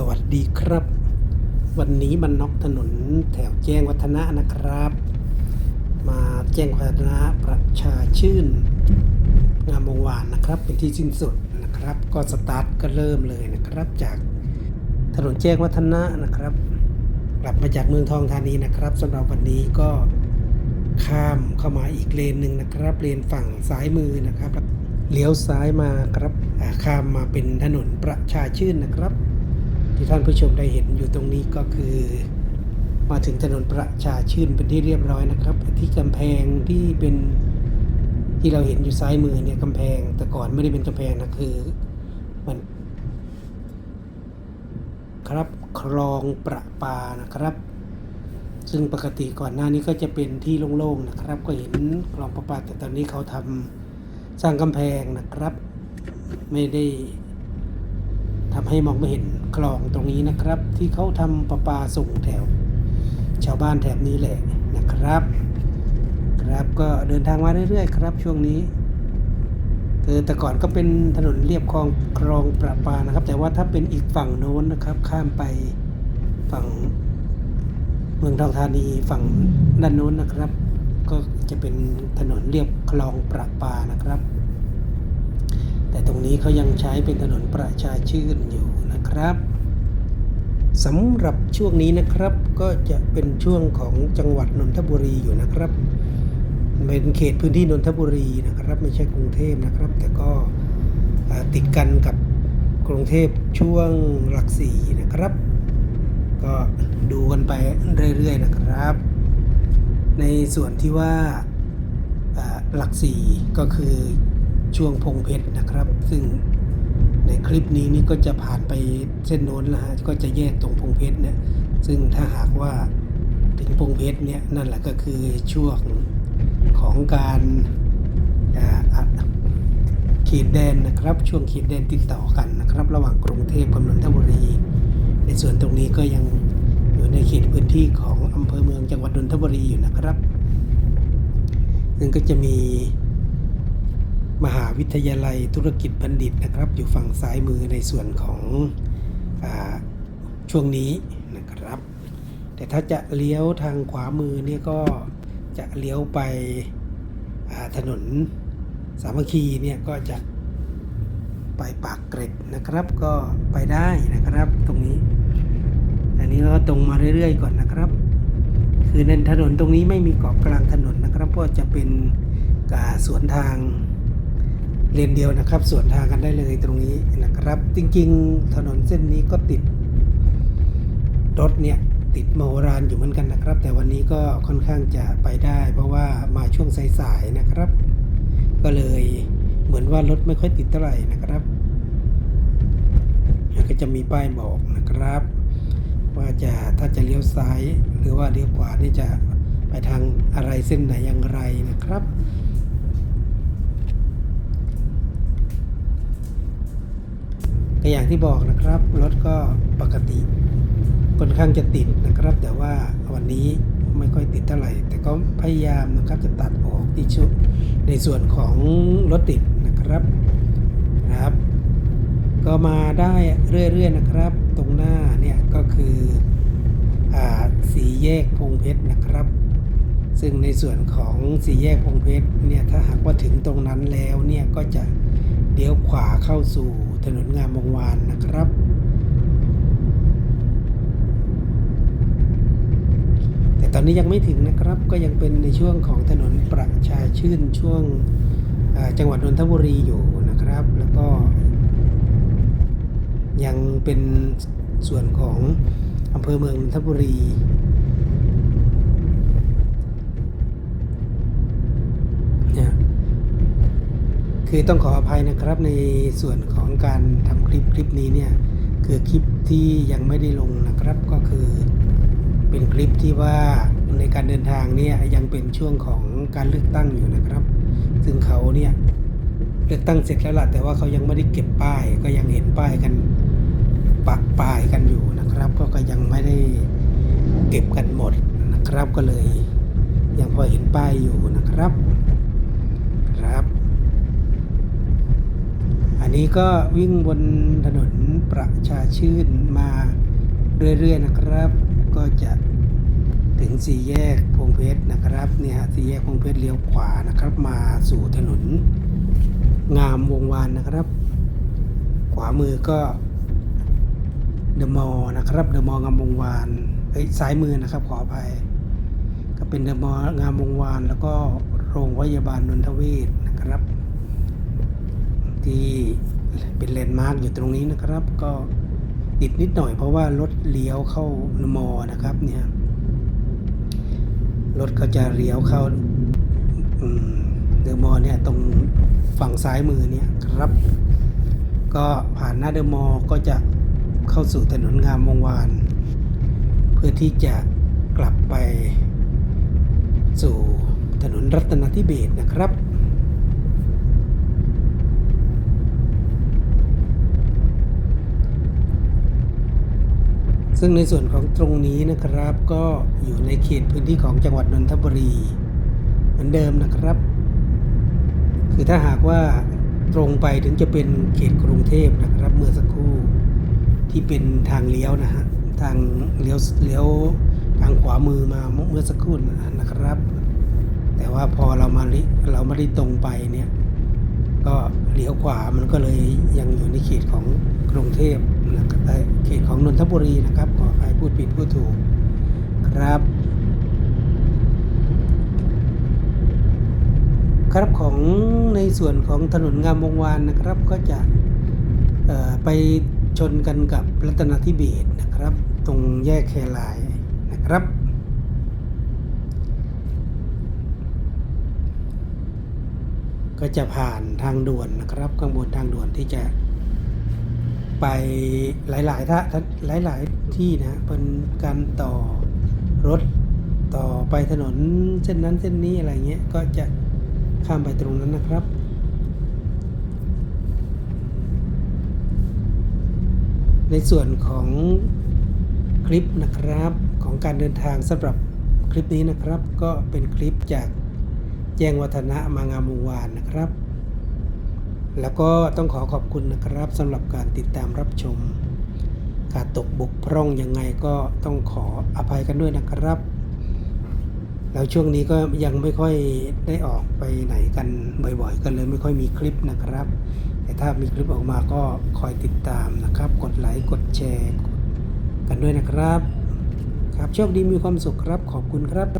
สวัสดีครับ วันนี้มันน็อกถนนแถวแจ้งวัฒนะนะครับ มาแจ้งวัฒนะประชาชื่น งามวงวานนะครับ เป็นที่สิ้นสุดนะครับ ก็สตาร์ทก็เริ่มเลยนะครับ จากถนนแจ้งวัฒนะนะครับ กลับมาจากเมืองทองธานีนะครับสำหรับวันนี้ก็ข้ามเข้ามาอีกเลนหนึ่งนะครับ เลนฝั่งซ้ายมือนะครับเลี้ยวซ้ายมาครับข้ามมาเป็นถนนประชาชื่นนะครับ ที่ท่านผู้ชมได้เห็นอยู่ตรงนี้ก็คือ มาถึงถนนประชาชื่นเป็นที่เรียบร้อยนะครับ ที่กำแพงที่เป็นที่เราเห็นอยู่ซ้ายมือเนี่ยกำแพง แต่ก่อนไม่ได้เป็นกำแพงนะคือมันครับคลองประปานะครับ ซึ่งปกติก่อนหน้านี้ก็จะเป็นที่โล่งๆนะครับ ก็เห็นคลองประปาแต่ตอนนี้เขาทำสร้างกำแพงนะครับ ไม่ได้ ทำให้มองไม่เห็นคลองตรงนี้นะครับ ที่เขาทำประปาส่งแถว ชาวบ้านแถบนี้แหละนะครับ ครับก็เดินทางมาเรื่อยๆ ครับ ช่วงนี้คือแต่ก่อนก็เป็นถนนเรียบคลองคลองประปานะครับ แต่ว่าถ้าเป็นอีกฝั่งโน้นนะครับ ข้ามไปฝั่งเมืองทองธานีฝั่งด้านโน้นนะครับ ก็จะเป็นถนนเรียบคลองประปานะครับ แต่ตรงนี้เขายังใช้เป็นถนนประชาชื่นอยู่นะครับสำหรับช่วงนี้นะครับก็จะเป็นช่วงของจังหวัดนนทบุรีอยู่นะครับ เป็นเขตพื้นที่นนทบุรีนะครับ ไม่ใช่กรุงเทพนะครับ แต่ก็ติดกันกับกรุงเทพช่วงหลักสี่นะครับ ก็ดูกันไปเรื่อยๆนะครับ ในส่วนที่ว่าอ่าหลักสี่ก็คือ ช่วงพงเพชรนะครับ ซึ่งในคลิปนี้นี่ก็จะผ่านไปเส้นโน้นนะฮะก็จะแยกตรงพงเพชรเนี่ยซึ่งถ้าหากว่าถึงพงเพชรเนี่ยนั่นแหละก็คือช่วงของการขีดแดนนะครับช่วงขีดแดนติดต่อกันนะครับ ระหว่างกรุงเทพกับนนทบุรี ในส่วนตรงนี้ก็ยังอยู่ในเขตพื้นที่ของอำเภอเมืองจังหวัดนนทบุรีอยู่นะครับ ซึ่งก็จะมี มหาวิทยาลัยธุรกิจบัณฑิตนะครับ อยู่ฝั่งซ้ายมือในส่วนของอช่วงนี้นะครับ แต่ถ้าจะเลี้ยวทางขวามือเนี่ยก็จะเลี้ยวไปถนนสามัคคีเนี่ยก็จะไปปากเกร็ดนะครับ ก็ไปได้นะครับตรงนี้ อันนี้ก็ตรงมาเรื่อยๆ ก่อนนะครับ คือในถนนตรงนี้ไม่มีเกาะกลางถนนนะครับเพราะจะเป็นกาสวนทาง เลนเดียวนะครับ สวนทางกันได้เลยตรงนี้นะครับ จริงๆ ถนนเส้นนี้ก็ติด รถเนี่ยติดมโหฬารอยู่เหมือนกันนะครับ แต่วันนี้ก็ค่อนข้างจะไปได้ เพราะว่ามาช่วงสายๆนะครับ ก็เลยเหมือนว่ารถไม่ค่อยติดเท่าไหร่นะครับก็จะมีป้ายบอกนะครับ ว่าจะถ้าจะเลี้ยวซ้ายหรือว่าเลี้ยวขวานี่จะไปทางอะไรเส้นไหนอย่างไรนะครับ ก็อย่างที่บอกนะครับ รถก็ปกติค่อนข้างจะติดนะครับ แต่ว่าวันนี้ไม่ค่อยติดเท่าไหร่ แต่ก็พยายามนะครับจะตัดออกที่ชุดในส่วนของรถติดนะครับนะครับ ก็มาได้เรื่อยๆนะครับ ตรงหน้าเนี่ยก็คืออ่าสีแยกพงเพชรนะครับ ซึ่งในส่วนของสีแยกพงเพชรเนี่ยถ้าหากว่าถึงตรงนั้นแล้วเนี่ยก็จะเลี้ยวขวาเข้าสู่ ถนนงามวงวานนะครับ แต่ตอนนี้ยังไม่ถึงนะครับก็ยังเป็นในช่วงของถนนประชาชื่นช่วงจังหวัดนนทบุรีอยู่นะครับ แล้วก็ ยังเป็นส่วนของอำเภอเมืองนนทบุรีเนี่ย คือต้องขออภัยนะครับในส่วนของการทำคลิปคลิปนี้เนี่ยคือคลิปที่ยังไม่ได้ลงนะครับก็คือเป็นคลิปที่ว่าในการเดินทางเนี่ยยังเป็นช่วงของการเลือกตั้งอยู่นะครับ ซึ่งเขาเนี่ยเลือกตั้งเสร็จแล้วล่ะแต่ว่าเขายังไม่ได้เก็บป้าย ก็ยังเห็นป้ายกันปักป้ายกันอยู่นะครับ ก็ก็ยังไม่ได้เก็บกันหมดนะครับก็เลย ยังพอเห็นป้ายอยู่นะครับครับ อั นี้ก็วิ่งบนถนนประชาชื่นมาเรื่อยๆนะครับ ก็จะถึงสี่แยกพงเพชรนะครับเนี่ยฮะสี่แยกพงเพชรเลี้ยวขวานะครับ มาสู่ถนน งามวงวานนะครับ ขวามือก็เดอะมอลล์นะครับเดอะมอลล์งามวงวานเอ้ยซ้ายมือนะครับขออภัยก็เป็นเดอะมอลล์งามวงวานแล้วก็โรงพยาบาลนนทเวศนะครับ ที่เป็นแลนด์มาร์กอยู่ตรงนี้นะครับ ก็ติดนิดหน่อยเพราะว่ารถเลี้ยวเข้ามอนะครับเนี่ยรถก็จะเลี้ยวเข้ามเดอะมอเนี่ยตรงฝั่งซ้ายมือเนี่ยครับ ก็ผ่านหน้าเดอะมอก็จะเข้าสู่ถนนงามวงวาน เพื่อที่จะกลับไปสู่ถนนรัตนทิเบศนะครับ ซึ่งในส่วนของตรงนี้นะครับก็อยู่ในเขตพื้นที่ของจังหวัดนนทบุรีเหมือนเดิมนะครับ คือถ้าหากว่าตรงไปถึงจะเป็นเขตกรุงเทพนะครับ เมื่อสักครู่ที่เป็นทางเลี้ยวนะฮะทางเลี้ยวเลี้ยวทางขวามือมาเมื่อสักครู่นะครับ แต่ว่าพอเรามาลิเราไม่ได้ตรงไปเนี่ยก็เลี้ยวขวามันก็เลยยังอยู่ในเขตของกรุงเทพ นะครับเอ้เขตของนนทบุรีนะครับขอใครพูดผิดพูดถูกครับครับของในส่วนของถนนงามวงวานนะครับก็จะไปชนกันกับรัตนทิเบศนะครับ ตรงแยกแครายนะครับ ก็จะผ่านทางด่วนนะครับข้างบนทางด่วนที่จะ ไปหลายๆท่าหลาย ๆ ที่นะเป็นการต่อรถต่อไปถนนเส้นนั้นเส้นนี้อะไรเงี้ยก็จะข้ามไปตรงนั้นนะครับในส่วนของคลิปนะครับของการเดินทางสำหรับคลิปนี้นะครับ ก็เป็นคลิปจากแจ้งวัฒนะมางามวงวานนะครับ แล้วก็ต้องขอขอบคุณนะครับสำหรับการติดตามรับชมขาดตกบกพร่องยังไงก็ต้องขออภัยกันด้วยนะครับ แล้วช่วงนี้ก็ยังไม่ค่อยได้ออกไปไหนกันบ่อยๆก็เลยไม่ค่อยมีคลิปนะครับ แต่ถ้ามีคลิปออกมาก็คอยติดตามนะครับ กดไลค์กดแชร์ กันด้วยนะครับ ครับโชคดีมีความสุขครับขอบคุณครับ